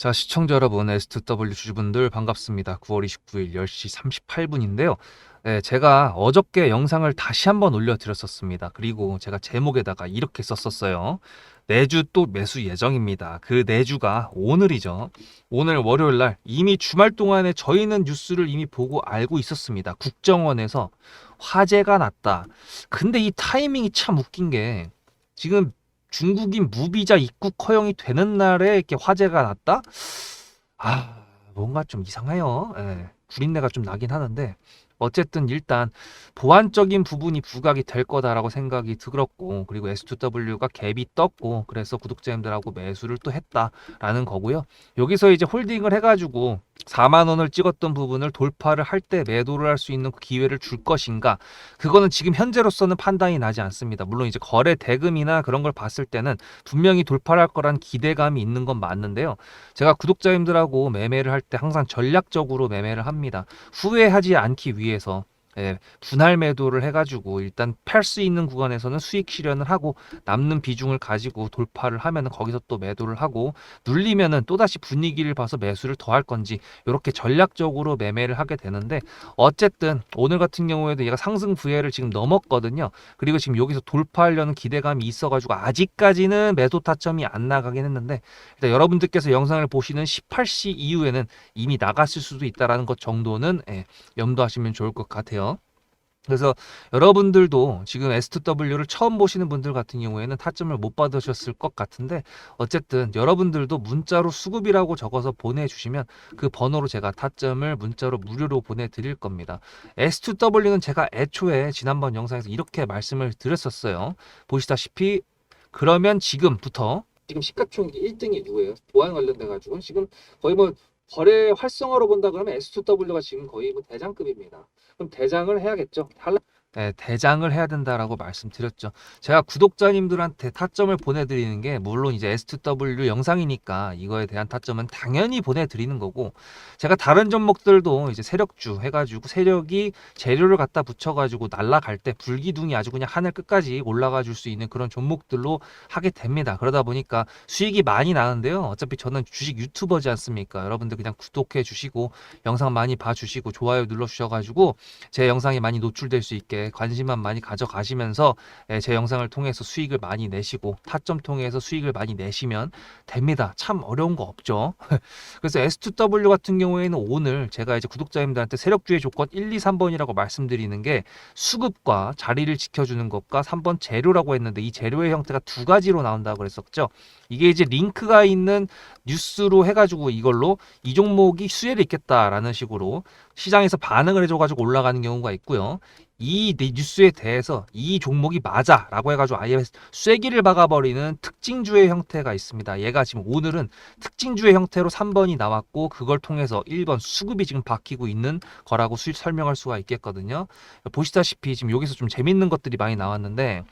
자, 시청자 여러분, S2W 주주분들 반갑습니다. 9월 29일 10시 38분인데요. 네, 제가 어저께 영상을 다시 한번 올려드렸었습니다. 그리고 제가 제목에다가 이렇게 썼었어요. 내주 또 매수 예정입니다. 그 내주가 오늘이죠. 오늘 월요일 날 이미 주말 동안에 저희는 뉴스를 이미 보고 알고 있었습니다. 국정원에서 화재가 났다. 근데 이 타이밍이 참 웃긴 게 지금 중국인 무비자 입국 허용이 되는 날에 이렇게 화재가 났다? 아, 뭔가 좀 이상해요. 예, 구린내가 좀 나긴 하는데 어쨌든 일단 보완적인 부분이 부각이 될 거다라고 생각이 들었고 그리고 S2W가 갭이 떴고 그래서 구독자님들하고 매수를 또 했다라는 거고요. 여기서 이제 홀딩을 해가지고 4만 원을 찍었던 부분을 돌파를 할 때 매도를 할 수 있는 기회를 줄 것인가 그거는 지금 현재로서는 판단이 나지 않습니다. 물론 이제 거래 대금이나 그런 걸 봤을 때는 분명히 돌파를 할 거란 기대감이 있는 건 맞는데요. 제가 구독자님들하고 매매를 할 때 항상 전략적으로 매매를 합니다. 후회하지 않기 위해 서 예, 분할 매도를 해가지고 일단 팔 수 있는 구간에서는 수익 실현을 하고 남는 비중을 가지고 돌파를 하면은 거기서 또 매도를 하고 눌리면은 또다시 분위기를 봐서 매수를 더 할 건지 이렇게 전략적으로 매매를 하게 되는데 어쨌든 오늘 같은 경우에도 얘가 상승 부해를 지금 넘었거든요. 그리고 지금 여기서 돌파하려는 기대감이 있어가지고 아직까지는 매도 타점이 안 나가긴 했는데 일단 여러분들께서 영상을 보시는 18시 이후에는 이미 나갔을 수도 있다라는 것 정도는 예, 염두하시면 좋을 것 같아요. 그래서 여러분들도 지금 S2W를 처음 보시는 분들 같은 경우에는 타점을 못 받으셨을 것 같은데 어쨌든 여러분들도 문자로 수급이라고 적어서 보내주시면 그 번호로 제가 타점을 문자로 무료로 보내드릴 겁니다. S2W는 제가 애초에 지난번 영상에서 이렇게 말씀을 드렸었어요. 보시다시피 그러면 지금부터 지금 시가총액 1등이 누구예요? 보안 관련돼 가지고 지금 거의 뭐 거래 활성화로 본다 그러면 S2W가 지금 거의 뭐 대장급입니다. 대장을 해야겠죠. 탈- 네, 대장을 해야 된다라고 말씀드렸죠. 제가 구독자님들한테 타점을 보내드리는 게 물론 이제 S2W 영상이니까 이거에 대한 타점은 당연히 보내드리는 거고 제가 다른 종목들도 이제 세력주 해가지고 세력이 재료를 갖다 붙여가지고 날라갈 때 불기둥이 아주 그냥 하늘 끝까지 올라가 줄 수 있는 그런 종목들로 하게 됩니다. 그러다 보니까 수익이 많이 나는데요. 어차피 저는 주식 유튜버지 않습니까? 여러분들 그냥 구독해 주시고 영상 많이 봐주시고 좋아요 눌러 주셔가지고 제 영상이 많이 노출될 수 있게 관심만 많이 가져가시면서 예, 제 영상을 통해서 수익을 많이 내시고 타점 통해서 수익을 많이 내시면 됩니다. 참 어려운 거 없죠. 그래서 S2W 같은 경우에는 오늘 제가 이제 구독자님들한테 세력주의 조건 1, 2, 3번이라고 말씀드리는 게 수급과 자리를 지켜주는 것과 3번 재료라고 했는데 이 재료의 형태가 두 가지로 나온다고 그랬었죠. 이게 이제 링크가 있는 뉴스로 해가지고 이걸로 이 종목이 수혜를 있겠다라는 식으로 시장에서 반응을 해줘가지고 올라가는 경우가 있고요. 이 네- 뉴스에 대해서 이 종목이 맞아라고 해가지고 아예 쐐기를 박아버리는 특징주의 형태가 있습니다. 얘가 지금 오늘은 특징주의 형태로 3번이 나왔고 그걸 통해서 1번 수급이 지금 바뀌고 있는 거라고 수, 설명할 수가 있겠거든요. 보시다시피 지금 여기서 좀 재밌는 것들이 많이 나왔는데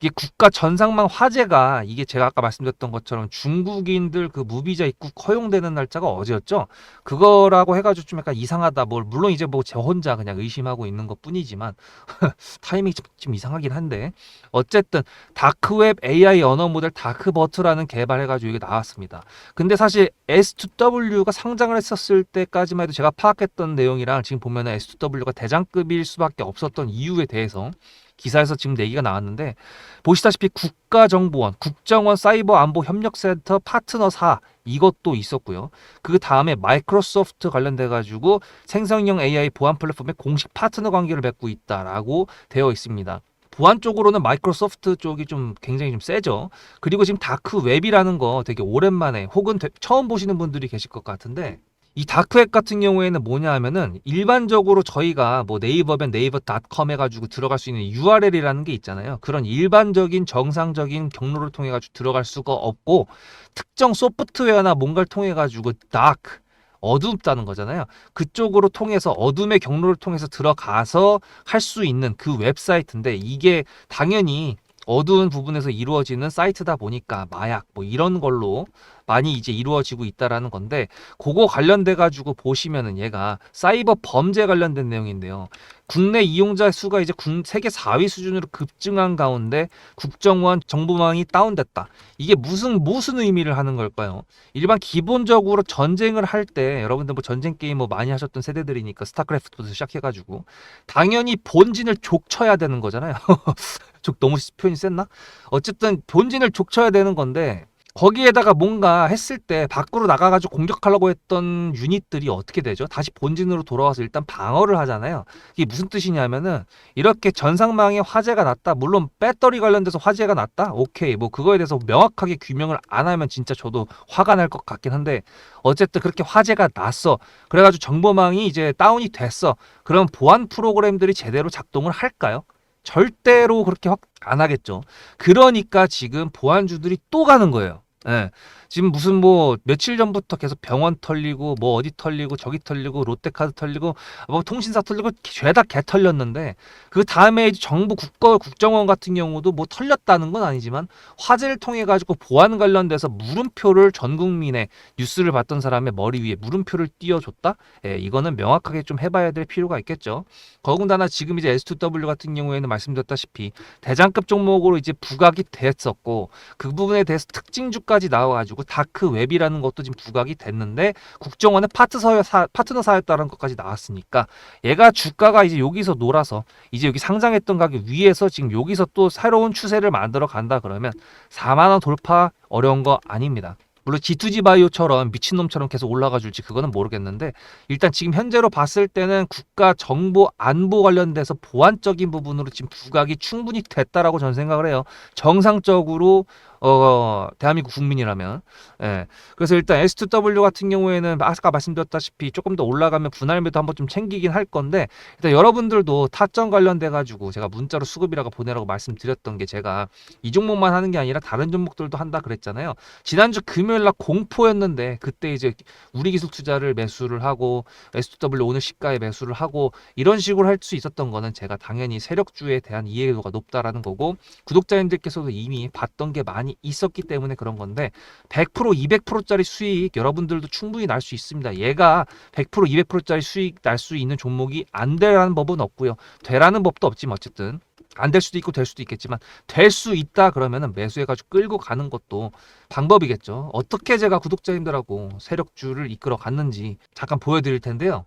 이게 국가 전상망 화재가 이게 제가 아까 말씀드렸던 것처럼 중국인들 그 무비자 입국 허용되는 날짜가 어제였죠. 그거라고 해가지고 좀 약간 이상하다. 뭘 물론 이제 뭐저 혼자 그냥 의심하고 있는 것 뿐이지만 타이밍이 좀, 좀 이상하긴 한데 어쨌든 다크웹 AI 언어 모델 다크버트라는 개발해가지고 이게 나왔습니다. 근데 사실 S2W가 상장을 했었을 때까지만 해도 제가 파악했던 내용이랑 지금 보면은 S2W가 대장급일 수밖에 없었던 이유에 대해서 기사에서 지금 얘기가 나왔는데 보시다시피 국가정보원, 국정원 사이버 안보 협력센터 파트너 4 이것도 있었고요. 그 다음에 마이크로소프트 관련돼 가지고 생성형 AI 보안 플랫폼의 공식 파트너 관계를 맺고 있다라고 되어 있습니다. 보안 쪽으로는 마이크로소프트 쪽이 좀 굉장히 좀 세죠. 그리고 지금 다크 웹이라는 거 되게 오랜만에 혹은 되- 처음 보시는 분들이 계실 것 같은데 이 다크웹 같은 경우에는 뭐냐 하면은 일반적으로 저희가 뭐 네이버면 네이버닷컴 해가지고 들어갈 수 있는 URL이라는 게 있잖아요. 그런 일반적인 정상적인 경로를 통해 가지고 들어갈 수가 없고 특정 소프트웨어나 뭔가를 통해 가지고 다크 어둡다는 거잖아요. 그쪽으로 통해서 어둠의 경로를 통해서 들어가서 할 수 있는 그 웹사이트인데 이게 당연히 어두운 부분에서 이루어지는 사이트다 보니까 마약 뭐 이런 걸로 많이 이제 이루어지고 있다라는 건데 그거 관련돼 가지고 보시면은 얘가 사이버 범죄 관련된 내용인데요. 국내 이용자 수가 이제 국- 세계 4위 수준으로 급증한 가운데 국정원 정보망이 다운됐다. 이게 무슨 무슨 의미를 하는 걸까요? 일반 기본적으로 전쟁을 할 때 여러분들 뭐 전쟁 게임 뭐 많이 하셨던 세대들이니까 스타크래프트부터 시작해 가지고 당연히 본진을 족쳐야 되는 거잖아요. 족 너무 표현이 셌나? 어쨌든 본진을 족쳐야 되는 건데 거기에다가 뭔가 했을 때 밖으로 나가가지고 공격하려고 했던 유닛들이 어떻게 되죠? 다시 본진으로 돌아와서 일단 방어를 하잖아요. 이게 무슨 뜻이냐면은 이렇게 전상망에 화재가 났다. 물론 배터리 관련돼서 화재가 났다. 오케이. 뭐 그거에 대해서 명확하게 규명을 안 하면 진짜 저도 화가 날 것 같긴 한데 어쨌든 그렇게 화재가 났어. 그래가지고 정보망이 이제 다운이 됐어. 그럼 보안 프로그램들이 제대로 작동을 할까요? 절대로 그렇게 확 안 하겠죠. 그러니까 지금 보안주들이 또 가는 거예요. 예. 지금 무슨 뭐 며칠 전부터 계속 병원 털리고 뭐 어디 털리고 저기 털리고 롯데카드 털리고 뭐 통신사 털리고 죄다 개 털렸는데 그 다음에 정부 국가 국정원 같은 경우도 뭐 털렸다는 건 아니지만 화재를 통해 가지고 보안 관련돼서 물음표를 전 국민의 뉴스를 봤던 사람의 머리 위에 물음표를 띄워줬다. 예, 이거는 명확하게 좀 해봐야 될 필요가 있겠죠. 더군다나 지금 이제 S2W 같은 경우에는 말씀드렸다시피 대장급 종목으로 이제 부각이 됐었고 그 부분에 대해서 특징 주 까지 나와가지고 다크 웹이라는 것도 지금 부각이 됐는데 국정원의 파트너사, 사, 파트너사였다는 것까지 나왔으니까 얘가 주가가 이제 여기서 놀아서 이제 여기 상장했던 가격 위에서 지금 여기서 또 새로운 추세를 만들어 간다 그러면 4만 원 돌파 어려운 거 아닙니다. 물론 G2G 바이오처럼 미친놈처럼 계속 올라가 줄지 그거는 모르겠는데 일단 지금 현재로 봤을 때는 국가 정보 안보 관련돼서 보안적인 부분으로 지금 부각이 충분히 됐다라고 저는 생각을 해요. 정상적으로 어 대한민국 국민이라면 예. 그래서 일단 S2W 같은 경우에는 아까 말씀드렸다시피 조금 더 올라가면 분할 매도 한번 좀 챙기긴 할 건데 일단 여러분들도 타점 관련돼 가지고 제가 문자로 수급이라고 보내라고 말씀드렸던 게 제가 이 종목만 하는 게 아니라 다른 종목들도 한다 그랬잖아요. 지난주 금요일 날 공포였는데 그때 이제 우리 기술 투자를 매수를 하고 S2W 오늘 시가에 매수를 하고 이런 식으로 할 수 있었던 거는 제가 당연히 세력주에 대한 이해도가 높다라는 거고 구독자님들께서도 이미 봤던 게 많이 있었기 때문에 그런 건데 100% 200%짜리 수익 여러분들도 충분히 날 수 있습니다. 얘가 100% 200%짜리 수익 날 수 있는 종목이 안 되라는 법은 없고요. 되라는 법도 없지만 어쨌든 안 될 수도 있고 될 수도 있겠지만 될 수 있다 그러면은 매수해가지고 끌고 가는 것도 방법이겠죠. 어떻게 제가 구독자님들하고 세력주를 이끌어 갔는지 잠깐 보여드릴 텐데요.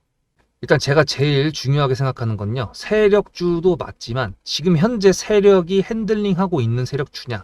일단 제가 제일 중요하게 생각하는 건요. 세력주도 맞지만 지금 현재 세력이 핸들링하고 있는 세력주냐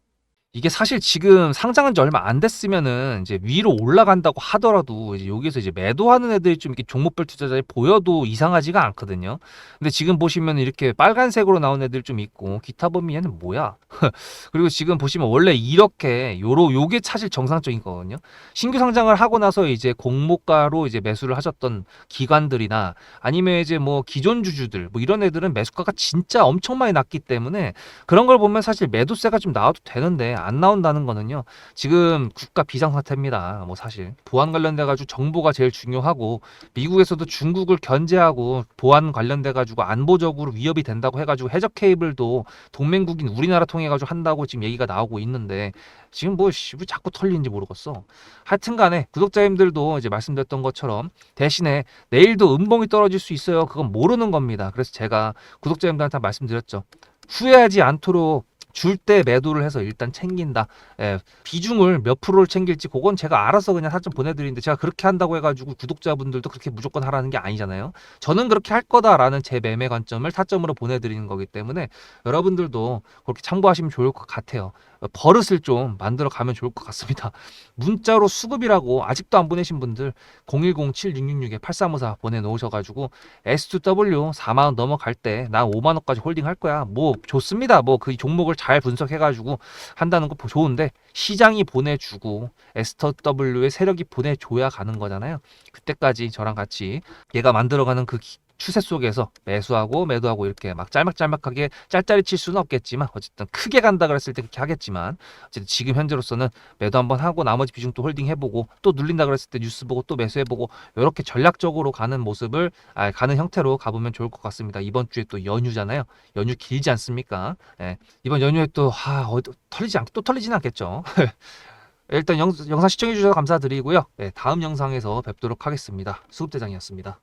이게 사실 지금 상장한 지 얼마 안 됐으면은 이제 위로 올라간다고 하더라도 이제 여기서 이제 매도하는 애들이 좀 이렇게 종목별 투자자에 보여도 이상하지가 않거든요. 근데 지금 보시면 이렇게 빨간색으로 나온 애들 좀 있고 기타 범위 얘는 뭐야? 그리고 지금 보시면 원래 이렇게 요로 요게 사실 정상적인 거거든요. 신규 상장을 하고 나서 이제 공모가로 이제 매수를 하셨던 기관들이나 아니면 이제 뭐 기존 주주들 뭐 이런 애들은 매수가가 진짜 엄청 많이 났기 때문에 그런 걸 보면 사실 매도세가 좀 나와도 되는데 안 나온다는 거는요. 지금 국가 비상사태입니다. 뭐 사실 보안 관련돼 가지고 정보가 제일 중요하고 미국에서도 중국을 견제하고 보안 관련돼 가지고 안보적으로 위협이 된다고 해 가지고 해적 케이블도 동맹국인 우리나라 통해 가지고 한다고 지금 얘기가 나오고 있는데 지금 뭐 씨, 왜 자꾸 털리는지 모르겠어. 하여튼 간에 구독자님들도 이제 말씀드렸던 것처럼 대신에 내일도 음봉이 떨어질 수 있어요. 그건 모르는 겁니다. 그래서 제가 구독자님들한테 말씀드렸죠. 후회하지 않도록 줄 때 매도를 해서 일단 챙긴다. 예, 비중을 몇 프로를 챙길지 그건 제가 알아서 그냥 사전 보내드리는데 제가 그렇게 한다고 해가지고 구독자분들도 그렇게 무조건 하라는 게 아니잖아요. 저는 그렇게 할 거다라는 제 매매 관점을 타점으로 보내드리는 거기 때문에 여러분들도 그렇게 참고하시면 좋을 것 같아요. 버릇을 좀 만들어 가면 좋을 것 같습니다. 문자로 수급이라고 아직도 안 보내신 분들 010-7666-8354 보내놓으셔가지고 S2W 4만원 넘어갈 때나 5만원까지 홀딩 할 거야. 뭐 좋습니다. 뭐 그 종목을 잘 분석해가지고 한다는 거 좋은데 시장이 보내주고 S2W의 세력이 보내줘야 가는 거잖아요. 그때까지 저랑 같이 얘가 만들어가는 그 기- 추세 속에서 매수하고 매도하고 이렇게 막 짤막짤막하게 짤짤이 칠 수는 없겠지만 어쨌든 크게 간다 그랬을 때 그렇게 하겠지만 어쨌든 지금 현재로서는 매도 한번 하고 나머지 비중 또 홀딩 해보고 또 눌린다 그랬을 때 뉴스 보고 또 매수해보고 이렇게 전략적으로 가는 모습을 아, 가는 형태로 가보면 좋을 것 같습니다. 이번 주에 또 연휴잖아요. 연휴 길지 않습니까? 예. 이번 연휴에 또 아, 어디, 털리지 않, 또 털리지는 않겠죠. 일단 영, 영상 시청해 주셔서 감사드리고요. 네, 다음 영상에서 뵙도록 하겠습니다. 수급대장이었습니다.